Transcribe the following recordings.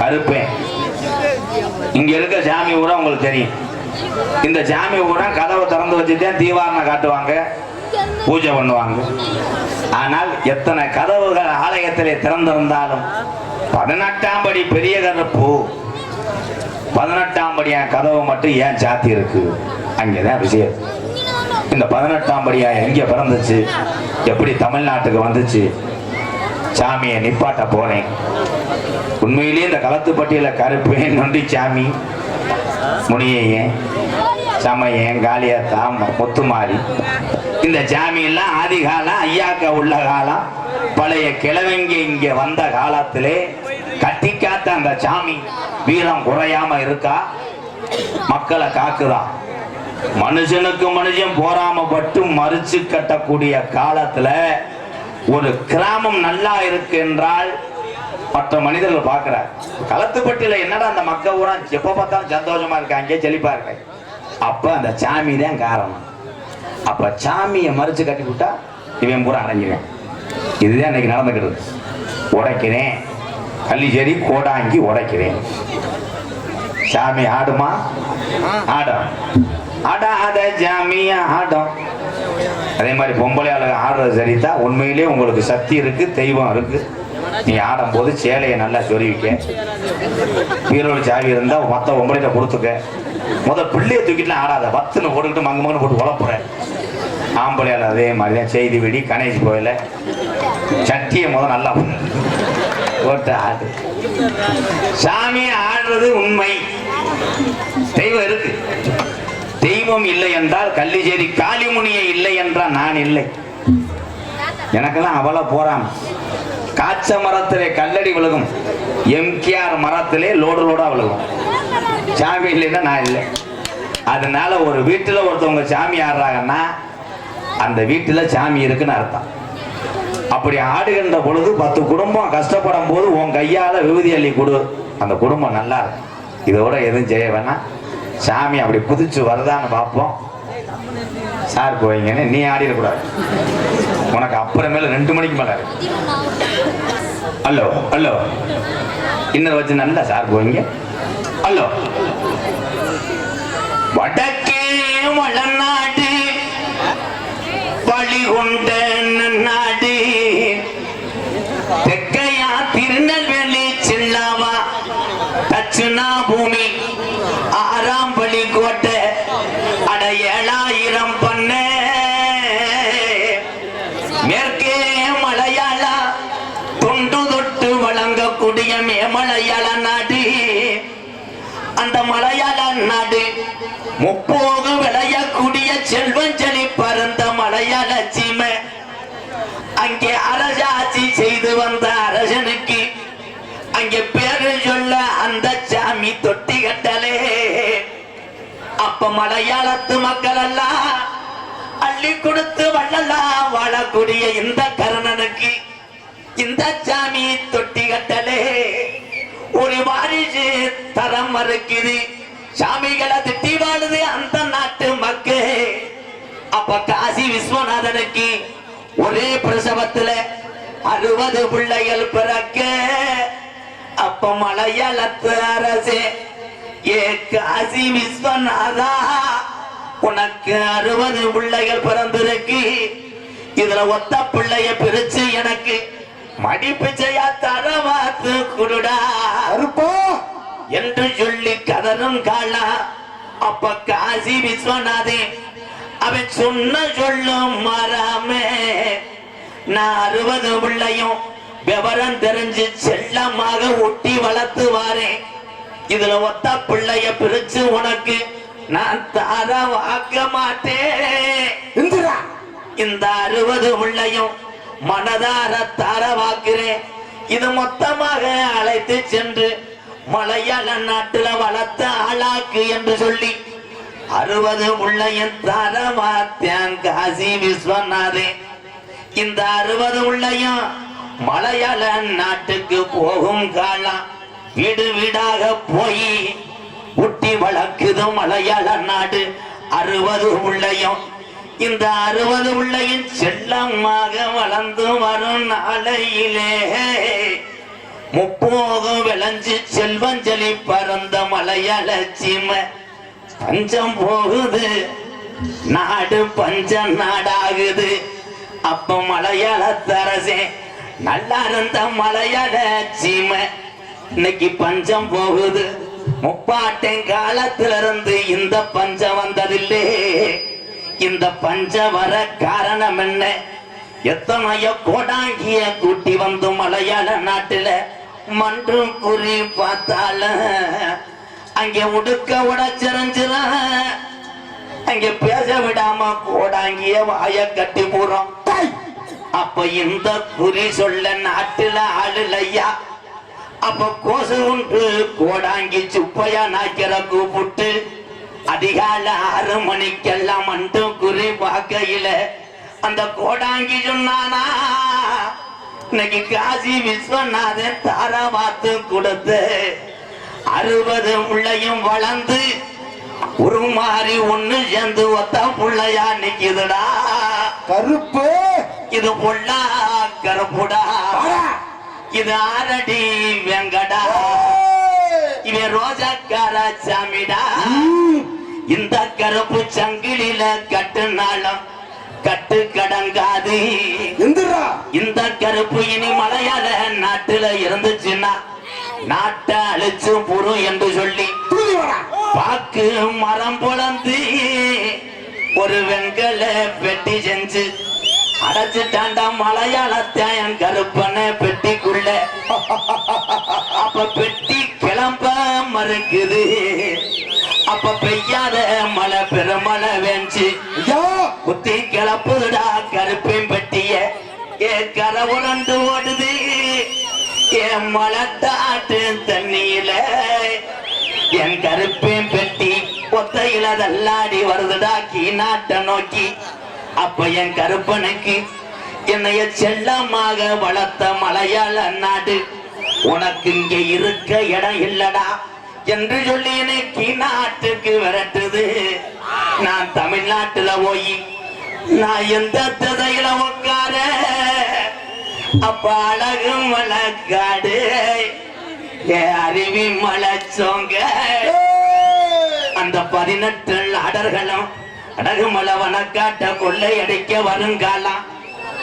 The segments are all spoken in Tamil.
கருப்பேன் இங்க இருக்க சாமி ஊரா உங்களுக்கு தெரியும். இந்த சாமி ஊரா கதவை திறந்து வச்சுதான் தீவாரணை காட்டுவாங்க பூஜை பண்ணுவாங்க. ஆனால் எத்தனை கதவுகள் ஆலயத்திலே திறந்திருந்தாலும் பதினெட்டாம் படி பெரிய கருப்பு. பதினெட்டாம் படியா கதவு மட்டும் ஏன் சாத்தி இருக்கு? அங்கேதான் விஷயம் இந்த பதினெட்டாம் படியா எங்க பிறந்துச்சு? எப்படி தமிழ்நாட்டுக்கு வந்துச்சு? சாமியை நிப்பாட்ட போனேன் உண்மையிலேயே இந்த களத்துப்பட்டியில் கருப்பேன். நொண்டி சாமி. முனியையன் சமயன் காளியாத்தா முத்துமாரி. இந்த சாமி எல்லாம் ஆதி காலம் ஐயாக்கா உள்ள காலம். பழைய கிழவங்க இங்க வந்த காலத்திலே கட்டி காத்த அந்த சாமி வீரம் குறையாம இருக்கா? மக்களை காக்குதா? மனுஷனுக்கு மனுஷன் போராமப்பட்டு மறுச்சு கட்டக்கூடிய காலத்துல ஒரு கிராமம் நல்லா இருக்கு என்றால் மற்ற மனிதர்கள் பார்க்கிறார். களத்துப்பட்டியில என்னடா அந்த மக்கள் ஊரா? எப்ப பார்த்தாலும் சந்தோஷமா இருக்காங்க செழிப்பா இருக்காங்க அப்ப அந்த சாமி தான் காரணம். அப்ப சாமியை மறிச்சு கட்டி விட்டா இவன் பூரா அடைஞ்சிருவேன் இதுதான் இன்னைக்கு நடந்துக்கிறது உடைக்கிறேன். கள்ளிச்சேரி கோடாங்கி உடைக்கிறேன். சாமி ஆடுமா? ஆடும். ஆடாத ஜாமியா ஆடும். அதே மாதிரி பொம்பளை ஆளுங்க ஆடுறது சரிதான் உண்மையிலேயே உங்களுக்கு சக்தி இருக்கு தெய்வம் இருக்கு. நீ ஆடும்போது சேலையை நல்லா சொருவிக்க பீரோடு சாவி இருந்தா மத்த பொம்பளைகிட்ட கொடுத்துக்க. முதல் பிள்ளைய தூக்கிட்டுலாம் ஆடாத. பத்துன்னு போட்டுக்கிட்டு மங்க மங்கன்னு போட்டு உழப்புற. ஆம்பளையால் அதே மாதிரி தான் செய்தி வெடி கணேஷ் கோயில. சட்டியை முதல் நல்லா போட்டு ஆடு. சாமி ஆடுறது உண்மை. தெய்வம் இருக்கு. தெய்வம் இல்லை என்றால் கள்ளிச்சேரி காளிமுனியை இல்லை என்றால் நான் இல்லை. எனக்கெல்லாம் அவளை போறான். காய்ச்ச மரத்திலே கல்லடி விழுகும். எம்கேஆர் மரத்திலே லோடு லோடா விழுகும். சாமி இல்லைன்னா நான் இல்லை. அதனால ஒரு வீட்டில் ஒருத்தவங்க சாமி ஆடுறாங்கன்னா அந்த வீட்டில் சாமி இருக்குன்னு அர்த்தம். அப்படி ஆடுகின்ற பொழுது பத்து குடும்பம் கஷ்டப்படும் போது உன் கையால் விபூதி அள்ளி கொடு. அந்த குடும்பம் நல்லா இருக்கும். இதோட எதுவும் செய்ய வேணாம். சாமி அப்படி குதிச்சு வருதான்னு பார்ப்போம். சார் போவீங்கன்னு நீ ஆடிடக்கூடாது. உனக்கு அப்புறமேல ரெண்டு மணிக்கு மேல இருக்கு. ஹலோ ஹலோ இன்னும் வச்சு நல்லா சார் போவீங்க ஹலோ வடக்கே வளநாடு வழிகொண்ட நாடு தெக்கையா திருநெல்வேலி செல்லாவா? தட்சிணா பூமி ஆறாம் பள்ளி கோட்டை அட ஏழாயிரம் நடு முப்போக விளையக்கூடிய செல்வம் செலி பறந்த மலையாள லட்சுமி அங்கே அரசாட்சி செய்து வந்த அரசனுக்கு அங்கே பேரு சொல்ல அந்த சாமி தொட்டி கட்டலே. அப்ப மலையாளத்து மக்கள் எல்லாம் அள்ளி கொடுத்து வள்ளலாம் வாழக்கூடிய இந்த கர்ணனுக்கு இந்த சாமி தொட்டி கட்டலே. ஒரு வாரிசு தரம் மறுக்குது. சாமிகளை திட்டி வாழுது அந்த நாட்டு மக்கள். அப்ப காசி விஸ்வநாதனுக்கு ஒரே பிரசவத்துல அறுபது பிள்ளைகள் பிறக்க. அப்ப மலையாளத்து அரசே ஏ காசி விஸ்வநாதா உனக்கு அறுபது பிள்ளைகள் பிறந்திருக்கு. இதுல ஒத்த பிள்ளைய பிரிச்சு எனக்கு மடிப்பு மடிப்பிச்சையா தரமாத்து குடுடா. இருப்போம் என்று சொல்லி கதரும் காளா அப்ப காசி விஸ்வநாதே அவன் சொன்ன சொல்லும் மாறாமே. நான் அறுபது பிள்ளையும் விவரம் தெரிஞ்சு செல்லமாக ஒட்டி வளர்த்து வாரேன். இதுல ஒத்த பிள்ளைய பிரிச்சு உனக்கு நான் தார வாக்க மாட்டேன். இந்த அறுபது உள்ளையும் மனதார தார வாக்குறேன். இது மொத்தமாக அழைத்து சென்று மலையாள நாட்டுல வளர்த்த ஆளாக்கு என்று சொல்லி அறுபது உள்ளையும் தரமாத்தியான் காசி விஸ்வநாதே. இந்த அறுபது உள்ளையும் மலையாள நாட்டுக்கு போகும் காலம் வீடு வீடாக போய் ஊட்டி வளர்க்குது மலையாள நாடு அறுபது உள்ளையும் இந்த அறுபது உள்ளையும் செல்லமாக வளர்ந்து வரும் நாளையிலே. முப்போகம் விளைஞ்சு செல்வஞ்சலி பறந்த மலையாள சீமை. பஞ்சம் போகுது. நாடு பஞ்ச நாடாகுது. அப்ப மலையாள தரசே நல்லா இருந்த மலையாள சீமை. இன்னைக்கு பஞ்சம் போகுது. முப்பாட்டன் காலத்துல இருந்து இந்த பஞ்சம் வந்ததில்லே. இந்த பஞ்சம் வர காரணம் என்ன? எத்தனையோ கோடாங்கிய கூட்டி வந்து மலையாள நாட்டுல மன்றும் குறி பார்த்தாலும் அங்கே உடுக்க உடச்சிரஞ்சிர அங்க பேச விடாம கோடாங்கிய வாய கட்டி போறோம். அப்ப இந்த குறி சொல்ல நாட்டுல ஆளுலையா? அப்ப கோசு உண்டு. கோடாங்கி சுப்பையா நாக்கிற கூப்பிட்டு. அதிகால ஆறு மணிக்கெல்லாம் மண்டு குறி பார்க்கையில. அந்த கோடாங்கி சொன்னானா? இன்னைக்கு காசி விஸ்வநாதன் தாரா பார்த்து கொடுத்து அறுபது பிள்ளையும் வளர்ந்து உருமாறி ஒண்ணு சேர்ந்து ஒத்த புள்ளையா நிக்குதுடா. கருப்பு. இது பொல்லா கருப்புடா. இது ஆரடி வெங்கடா. இவன் ரோஜாக்கார சாமிடா. இந்த கருப்பு சங்கிலில கட்டுனாலும் கட்டு கடங்காது. இந்த கருப்பு இனி மலையாள நாட்டுல இருந்துச்சுன்னா நாட்டை அழிச்சு புரும் என்று சொல்லி பாக்கு மரம் பொழந்து ஒரு வெண்கல பெட்டி செஞ்சு அடைச்சிட்டாண்டா மலையாளத்தை என் கருப்பனை பெட்டிக்குள்ள. அப்ப பெட்டி கிளம்ப மறுக்குது. அப்ப பெய்யாத மழை பெருமழை வேஞ்சு குத்தி கிளப்புதுடா கருப்பையும் பெட்டிய. ஏ கரை உரண்டு ஓடுது. ஏ மலட்டாட்டு தண்ணியில. என் கருப்பையும் பெட்டி ஒத்தையில தள்ளாடி வருதுடா கீநாட்டை நோக்கி. அப்ப என் கருப்பனுக்கு என்னைய செல்லமாக வளர்த்த மலையாள நாடு. உனக்கு இங்க இருக்க இடம் இல்லடா. என்று சொல்லி எனக்கு நாட்டுக்கு விரட்டுது. நான் தமிழ்நாட்டுல போய் நான் எந்த திசையில உட்கார? அப்ப அழகு மலக்காடு அருவி மலைச்சோங்க அந்த பதினெட்டு அடர்களும் அடகு மலை வனக்காட்ட கொள்ளை அடிக்க வருங்காலம்.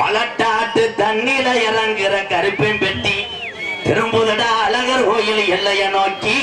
மலட்டாட்டு தண்ணீர இறங்குற கருப்பின் பெட்டி திரும்புதடா அழகர் கோயில் எல்லைய நோக்கி.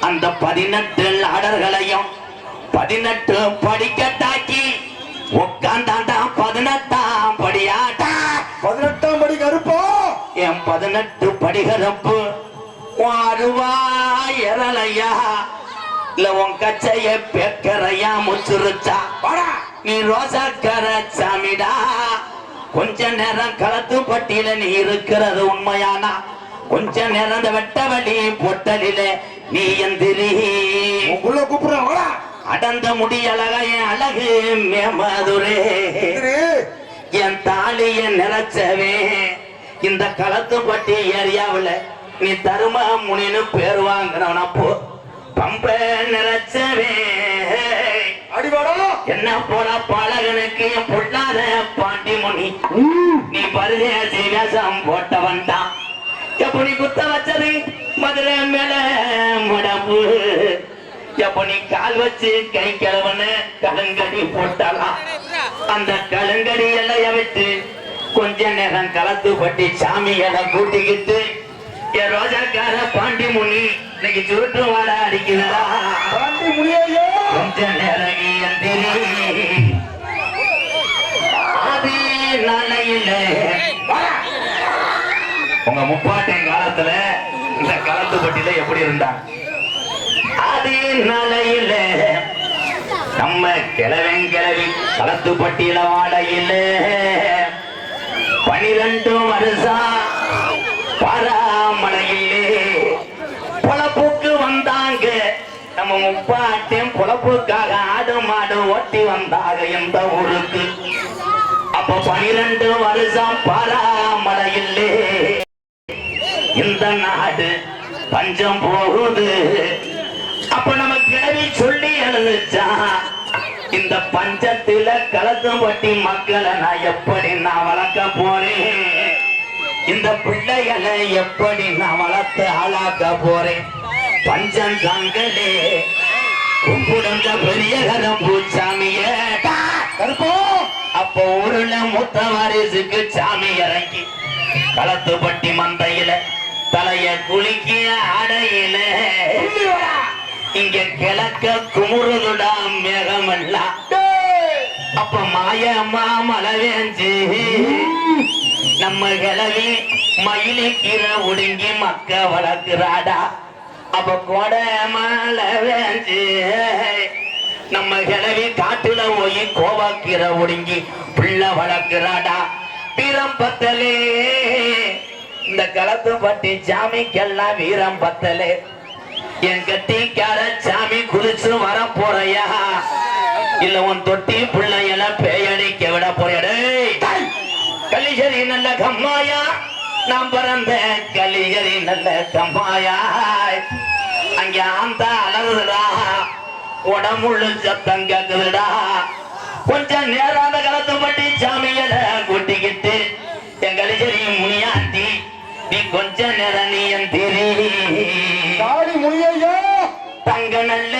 அந்த பதினெட்டு ஆடர்களையும் பதினெட்டு படிக்கட்டாக்கி உட்காந்தாண்டா பதினெட்டாம் படியாட்டா. பதினெட்டாம் படி கருப்பா. என் பதினெட்டு படிகரப்பு வாருவா எரலையா இல்ல உன் கச்சைய பெக்கறையா முச்சுருச்சா. நீ ரோசாக்கார சாமிடா. கொஞ்ச நேரம் களத்து பட்டியல நீ இருக்கிறது உண்மையானா? கொஞ்ச நேரம் வெட்ட வழி பொட்டலில நீ எந்திரி. உள்ள கூப்பிடுறேன் வாடா. அடந்த முடி அழகா என் அழகு மேமதுரே எந்திரி. என் தாலிய நினைச்சவே இந்த களத்து பட்டி ஏரியாவுல நீ தரும முனின்னு பேர் வாங்கினவனப்போ பம்ப நினைச்சவே என்ன போல பழகனுக்கு என் பொல்லாத பாண்டி முனி ம். நீ பருதேசி வேஷம் போட்டவன் தான் எப்ப நீ குத்த வச்சது? மதுரை மேல முடம்பு. எப்ப நீ கால் வச்சு கை கிழவன கலங்கடி போட்டாலாம். அந்த கலங்கடி எல்லைய விட்டு கொஞ்ச நேரம் களத்து பட்டி சாமிகளை கூட்டிக்கிட்டு என் ரோஜாக்கார பாண்டி முனி இன்னைக்கு சுருட்டு வாட அடிக்குதா பாண்டி முடியாது கொஞ்ச நேரம் எந்திரி ஆதி நாளையில உங்க முப்பாட்டின் காலத்துல இந்த களத்து பட்டியல எப்படி இருந்தாங்க அதே நிலையில நம்ம கிழவன் கிழவி களத்து பட்டியல வாடையில. பனிரெண்டு வருஷம் பராமலையிலே பொழப்புக்கு வந்தாங்க. நம்ம முப்பாட்டையும் பொழப்புக்காக ஆடு மாடு ஓட்டி வந்தாங்க எந்த ஊருக்கு? அப்ப பனிரெண்டு வருஷம் பராமலையிலே இந்த நாடு பஞ்சம் போகுது. அப்ப நம்ம கிழவி சொல்லி எழுந்துச்சா? இந்த பஞ்சத்துல கலத்தும் பட்டி மக்களை நான் எப்படி நான் வளர்க்க போறேன்? இந்த பிள்ளைகளை எப்படி நான் வளர்த்து ஆளாக்க போறேன்? பஞ்சம் தாங்களே கும்பிடுங்க பெரிய கரம் பூச்சாமிய. கருப்பா. அப்போ ஊருல மூத்த வாரிசுக்கு சாமி இறங்கி களத்து பட்டி மந்தையில தலைய குளிக்க அடையில இங்க கிழக்க குமுறுதுடா மேகமெல்லாம் அப்ப மாயம்மா மழை வேஞ்சு நம்ம கிளவி மயிலிக்கிற ஒடுங்கி மக்க வளர்க்கிறாடா. அப்ப கொடை மழை வேஞ்சு நம்ம கிளவி காட்டுல போய் கோவாக்கிற ஒடுங்கி புள்ள வளர்க்கிறாடா. பிரம்பத்தலே இந்த களத்தும் பட்டி சாமிக்கெல்லாம் வீரம் பத்தலே. என் கட்டிக்கார சாமி குதிச்சு வர போறையா? இல்ல உன் தொட்டி பிள்ளையெல்லாம் பேயடிக்க விட போறே கலிகரி நல்ல கம்மாயா? நான் பிறந்த கலிகரி நல்ல கம்மாயா? அங்க அந்த அலறுதுடா. உடம்புள்ள சத்தம் கேக்குதுடா. கொஞ்சம் நேரம் அந்த காலத்து பட்டி சாமியில கூட்டிக்கிட்டு என் கலிகரி முனியா நீ கொஞ்ச நேரம் நீ என் திரி காளி முனியையா தங்க நல்ல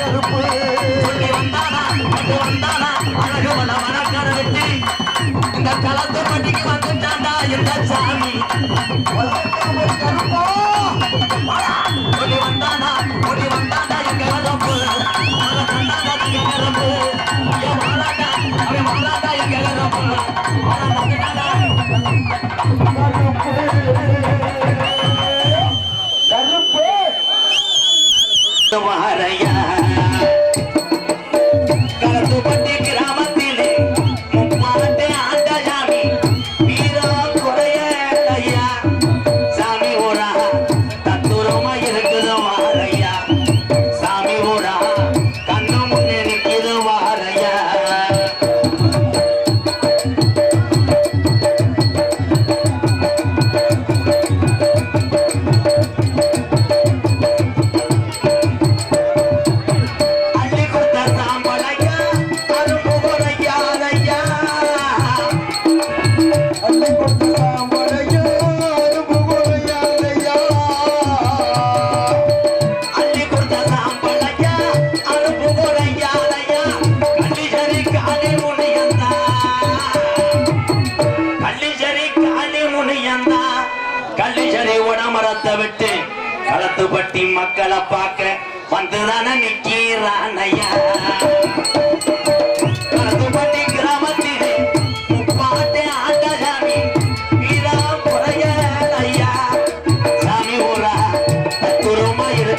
சொல்லி வந்தானா வந்து வந்தானா அழகு மன மனக்கார வெட்டி இந்த களத்து பட்டிக்கு வந்துட்டாண்டா இந்த சாமி. ஓடி வந்தானா ஓடி வந்தானா எங்க வரம்பு வர எங்க வரம்பு அவன் வாராண்டா எங்க வரம்பு வர வந்துட்டாடா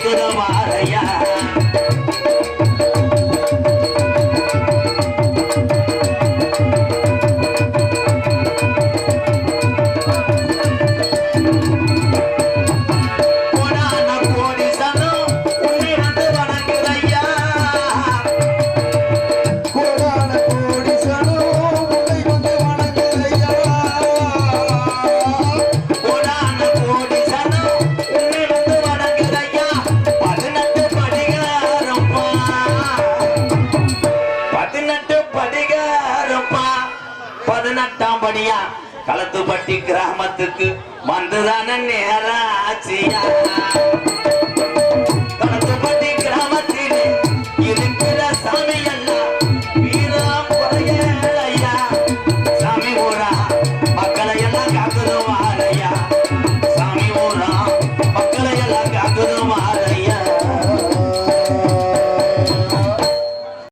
知道吗？பதினெட்டாம் படியா களத்துப்பட்டி கிராமத்துக்கு வந்துதான நேராச்சியா?